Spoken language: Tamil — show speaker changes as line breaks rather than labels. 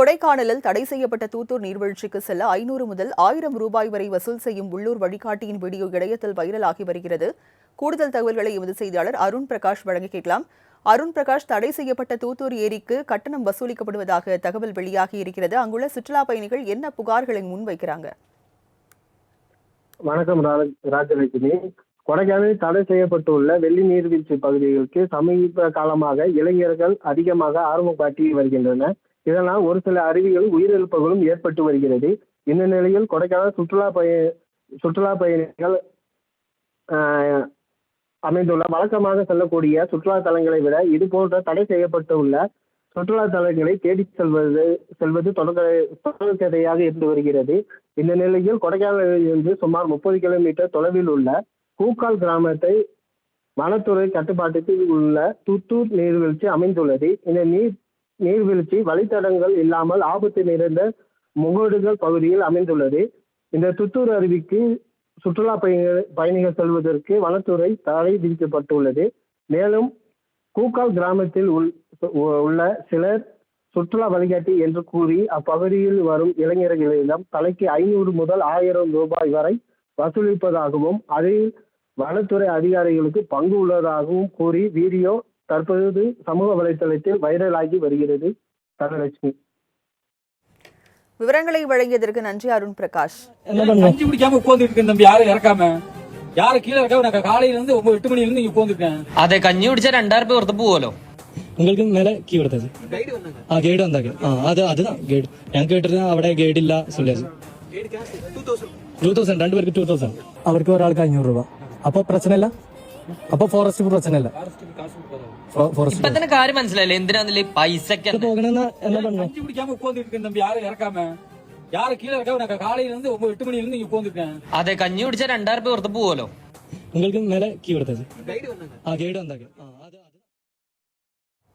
கொடைக்கானலில் தடை செய்யப்பட்ட தூத்தூர் நீர்வீழ்ச்சிக்கு செல்ல ஐநூறு முதல் ஆயிரம் ரூபாய் வரை வசூல் செய்யும் உள்ளூர் வழிகாட்டியின் வீடியோ இணையத்தில் வைரலாகி வருகிறது. கூடுதல் தகவல்களை எமது செய்தியாளர் அருண் பிரகாஷ் வழங்கி கேட்கலாம். அருண் பிரகாஷ் தடை செய்யப்பட்ட தூத்தூர் ஏரிக்கு கட்டணம் வசூலிக்கப்படுவதாக தகவல் வெளியாகி இருக்கிறது. அங்குள்ள சுற்றுலா பயணிகள் என்ன புகார்களை முன்வைக்கிறாங்க?
வணக்கம் ராஜலட்சுமி. கொடைக்கானலில் தடை செய்யப்பட்டுள்ள வெள்ளி நீர்வீழ்ச்சி பகுதிகளுக்கு சமீப காலமாக இளைஞர்கள் அதிகமாக ஆர்வம் காட்டி வருகின்றனர். இதனால் ஒரு சில அருவிகளும் உயிரிழப்புகளும் ஏற்பட்டு வருகிறது. இந்த நிலையில் கொடைக்கானல் சுற்றுலா பய சுற்றுலா பயணிகள் அமைந்துள்ள வழக்கமாக செல்லக்கூடிய சுற்றுலா தலங்களை விட இது போன்ற தடை செய்யப்பட்டுள்ள சுற்றுலா தலங்களை தேடிச் செல்வது செல்வது தொடர் தொடர்கதையாக இருந்து வருகிறது. இந்த நிலையில் கொடைக்கானலில் இருந்து சுமார் முப்பது கிலோமீட்டர் தொலைவில் உள்ள கூக்கால் கிராமத்தை வனத்துறை கட்டுப்பாட்டுக்கு உள்ள துத்தூர் நீர்வீழ்ச்சி அமைந்துள்ளது. இந்த நீர் நீர்வீழ்ச்சி வழித்தடங்கள் இல்லாமல் ஆபத்து நிறைந்த முகடுகள் பகுதியில் அமைந்துள்ளது. இந்த துத்தூர் அருவிக்கு சுற்றுலா பயணிகள் பயணிகள் செல்வதற்கு வனத்துறை தடை விதிக்கப்பட்டுள்ளது. மேலும் கூக்கால் கிராமத்தில் உள் உள்ள சிலர் சுற்றுலா வழிகாட்டி என்று கூறி அப்பகுதியில் வரும் இளைஞர்களிடம் தலைக்கு ஐநூறு முதல் ஆயிரம் ரூபாய் வரை வசூலிப்பதாகவும் அதில் வனத்துறை அதிகாரிகளுக்கு பங்கு உள்ளதாகவும் கூறி வீடியோ தற்போது சமூக வலைத்தளத்தில் வைரலாகி வருகிறது தனலட்சுமி
விவரங்களை வழங்கியதற்கு நன்றி அருண் பிரகாஷ்
என்ன பண்ணுவோம்
கஞ்சி குடிக்காம உட்கார்ந்துட்டு இருக்கேன் தம்பி யாரும் இறக்காம யாரும் கீழே இறக்காம நான் காலையில இருந்து ஒன்பது எட்டு மணில இருந்து இங்க உட்காந்துருக்கேன்
അതെ കഞ്ഞി കുടിച്ചാൽ രണ്ടായിരം രൂപ വെറുതെ പോവല്ലോ
உங்களுக்கு மேல கீ கொடுத்தது ஆ கைடு வந்தாங்க ஆ அது அதுதான் கைடு ഞാൻ കേട്ടിരുന്ന അവിടെ ഗൈഡ് ഇല്ല சொல்லியாச்சு ടൂ തൗസൻഡ് രണ്ടുപേർക്ക് ടൂ തൗസൻഡ് അവർക്ക് ഒരാൾക്ക് അഞ്ഞൂറ് രൂപ അപ്പൊ പ്രശ്നമില്ല അപ്പൊ ഫോറസ്റ്റ് പ്രശ്നമില്ല ഫോറസ്റ്റ്
ഇപ്പൊ തന്നെ കാര്യം മനസ്സിലായില്ലേ എന്തിനാന്നില്ലേ പൈസക്ക്
പോകണമെന്ന് എന്നാ പറഞ്ഞു
கஞ்சி குடிக்காம உட்கார்ந்துட்டு இருக்கேன் தம்பி யாரும் இறக்காம யாரும் கீழே இறக்காம நான் காலையில இருந்து ஒன்பது எட்டு மணில இருந்து இங்க உட்காந்துருக்கேன்
അതെ കഞ്ഞി കുടിച്ചാൽ രണ്ടായിരം രൂപ വെറുതെ പോവല്ലോ
உங்களுக்கு மேல கீ கொடுத்தது ஆ கைடு வந்தாங்க ஆ